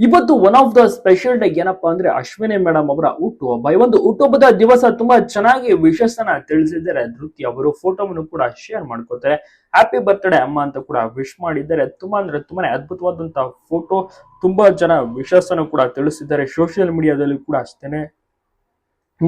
ಇವತ್ತು one of the special day ಏನಪ್ಪಾ ಅಂದ್ರೆ ಅಶ್ವಿನಿ ಮೇಡಮ್ ಅವರ ಹುಟ್ಟುಹಬ್ಬ ಈ ಒಂದು ಹುಟ್ಟುಹಬ್ಬದ ದಿವಸ ತುಂಬಾ ಚೆನ್ನಾಗಿ ವಿಶಸ್ಸನ್ನ ತಿಳಿಸಿದ್ದಾರೆ. ಧೃತಿ ಅವರು ಫೋಟೋವನ್ನು ಕೂಡ ಶೇರ್ ಮಾಡ್ಕೋತಾರೆ ಹ್ಯಾಪಿ ಬರ್ತ್ಡೇ ಅಮ್ಮ ಅಂತ ಕೂಡ ವಿಶ್ ಮಾಡಿದ್ದಾರೆ. ತುಂಬಾ ಅಂದ್ರೆ ತುಂಬಾನೇ ಅದ್ಭುತವಾದಂತಹ ಫೋಟೋ ತುಂಬಾ ಜನ ವಿಶಸ್ಸನ್ನು ಕೂಡ ತಿಳಿಸಿದ್ದಾರೆ. ಸೋಷಿಯಲ್ ಮೀಡಿಯಾದಲ್ಲಿ ಕೂಡ ಅಷ್ಟೇನೆ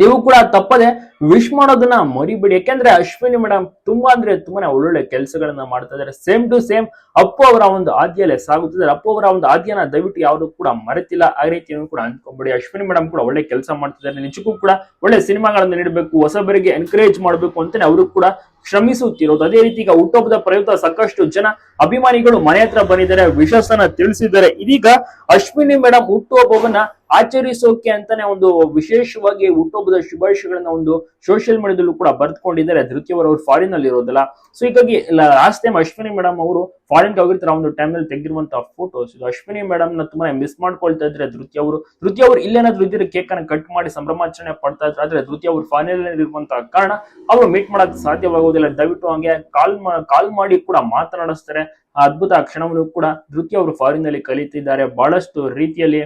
ನೀವು ಕೂಡ ತಪ್ಪದೆ ವಿಶ್ ಮಾಡೋದನ್ನ ಮರಿಬೇಡಿ. ಯಾಕೆಂದ್ರೆ ಅಶ್ವಿನಿ ಮೇಡಮ್ ತುಂಬಾ ಅಂದ್ರೆ ತುಂಬಾನೇ ಒಳ್ಳೊಳ್ಳೆ ಕೆಲಸಗಳನ್ನ ಮಾಡ್ತಾ ಇದ್ದಾರೆ. ಸೇಮ್ ಟು ಸೇಮ್ ಅಪ್ಪು ಅವರ ಒಂದು ಆದ್ಯಲೆ ಸಾಗುತ್ತಿದ್ದಾರೆ. ಅಪ್ಪು ಅವರ ಒಂದು ಆದ್ಯನ ದಯವಿಟ್ಟು ಯಾವುದು ಕೂಡ ಮರೆತಿಲ್ಲ. ಆ ರೀತಿಯನ್ನು ಕೂಡ ಅನ್ಕೊಂಬೇಡಿ ಅಶ್ವಿನಿ ಮೇಡಮ್ ಕೂಡ ಒಳ್ಳೆ ಕೆಲಸ ಮಾಡ್ತಿದ್ದಾರೆ ನಿಜಕ್ಕೂ ಕೂಡ ಒಳ್ಳೆ ಸಿನಿಮಾಗಳನ್ನ ನೀಡಬೇಕು, ಹೊಸಬರಿಗೆ ಎನ್ಕರೇಜ್ ಮಾಡಬೇಕು ಅಂತಾನೆ ಅವರು ಕೂಡ ಶ್ರಮಿಸುತ್ತಿರೋದು. ಅದೇ ರೀತಿ ಈಗ ಹುಟ್ಟುಹಬ್ಬದ ಪ್ರಯುಕ್ತ ಸಾಕಷ್ಟು ಜನ ಅಭಿಮಾನಿಗಳು ಮನೆ ಹತ್ರ ಬಂದಿದ್ದಾರೆ, ವಿಶ್ವಾಸನ ತಿಳಿಸಿದ್ದಾರೆ. ಇದೀಗ ಅಶ್ವಿನಿ ಮೇಡಮ್ ಹುಟ್ಟುಹಬ್ಬವನ್ನ ಆಚರಿಸೋಕೆ ಅಂತಾನೆ ಒಂದು ವಿಶೇಷವಾಗಿ ಹುಟ್ಟುಹಬ್ಬದ ಶುಭಾಶಯಗಳನ್ನ ಒಂದು ಸೋಷಿಯಲ್ ಮೀಡಿಯಾದಲ್ಲೂ ಕೂಡ ಬರ್ತ್ಕೊಂಡಿದ್ದಾರೆ ಧೃತಿ ಅವರು ಫಾರಿನ್ ಅಲ್ಲಿ ಇರೋದಿಲ್ಲ. ಸೊ ಹೀಗಾಗಿ ಲಾಸ್ಟ್ ಟೈಮ್ ಅಶ್ವಿನಿ ಮೇಡಮ್ ಅವರು ಫಾರಿನ್ ಹೋಗಿರ್ತಾರೆ. ಒಂದು ಟೈಮ್ನಲ್ಲಿ ತೆಗೆದಿರುವಂತಹ ಫೋಟೋಸ್ ಇದು ಅಶ್ವಿನಿ ಮೇಡಮ್ನ ತುಂಬಾ ಮಿಸ್ ಮಾಡ್ಕೊಳ್ತಾ ಇದ್ರೆ ಧೃತಿ ಅವರು ಧೃತಿ ಅವರು ಇಲ್ಲೇನಾದ್ರೂ ಇದ್ರೆ ಕೇಕ್ ಅನ್ನು ಕಟ್ ಮಾಡಿ ಸಂಭ್ರಮಾಚರಣೆ ಪಡ್ತಾ ಇದ್ರು, ಆದ್ರೆ ಧೃತಿ ಅವರು ಫಾರಿನ್ ಇರುವಂತಹ ಕಾರಣ ಅವರು ಮೀಟ್ ಮಾಡೋಕೆ ಸಾಧ್ಯವಾಗುವುದಿಲ್ಲ ದಯವಿಟ್ಟು ಹಂಗೆ ಕಾಲ್ ಕಾಲ್ ಮಾಡಿ ಕೂಡ ಮಾತನಾಡಿಸ್ತಾರೆ. ಆ ಅದ್ಭುತ ಕ್ಷಣವನ್ನು ಕೂಡ ಧೃತಿ ಅವರು ಫಾರಿನ್ನಲ್ಲಿ ಕಲಿತಿದ್ದಾರೆ. ಬಹಳಷ್ಟು ರೀತಿಯಲ್ಲಿ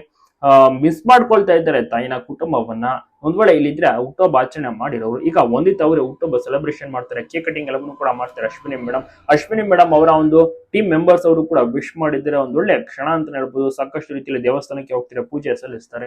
ಮಿಸ್ ಮಾಡ್ಕೊಳ್ತಾ ಇದ್ದಾರೆ ತಾಯಿನ ಕುಟುಂಬವನ್ನ. ಒಂದ್ ವೇಳೆ ಇಲ್ಲಿದ್ರೆ ಹುಟ್ಟೋಬ ಆಚರಣೆ ಮಾಡಿರೋರು. ಈಗ ಒಂದಿತ್ತು ಅವರೇ ಹುಟ್ಟುಹಬ್ಬ ಸೆಲೆಬ್ರೇಷನ್ ಮಾಡ್ತಾರೆ. ಕೇಕ್ ಕಟಿಂಗ್ ಎಲ್ಲವನ್ನೂ ಕೂಡ ಮಾಡ್ತಾರೆ ಅಶ್ವಿನಿ ಮೇಡಮ್ ಅಶ್ವಿನಿ ಮೇಡಮ್ ಅವರ ಒಂದು ಟೀಮ್ ಮೆಂಬರ್ಸ್ ಅವರು ಕೂಡ ವಿಶ್ ಮಾಡಿದ್ರೆ ಒಳ್ಳೆ ಕ್ಷಣ ಅಂತ ಹೇಳ್ಬೋದು. ಸಾಕಷ್ಟು ರೀತಿಯಲ್ಲಿ ದೇವಸ್ಥಾನಕ್ಕೆ ಹೋಗ್ತಾರೆ, ಪೂಜೆ ಸಲ್ಲಿಸ್ತಾರೆ.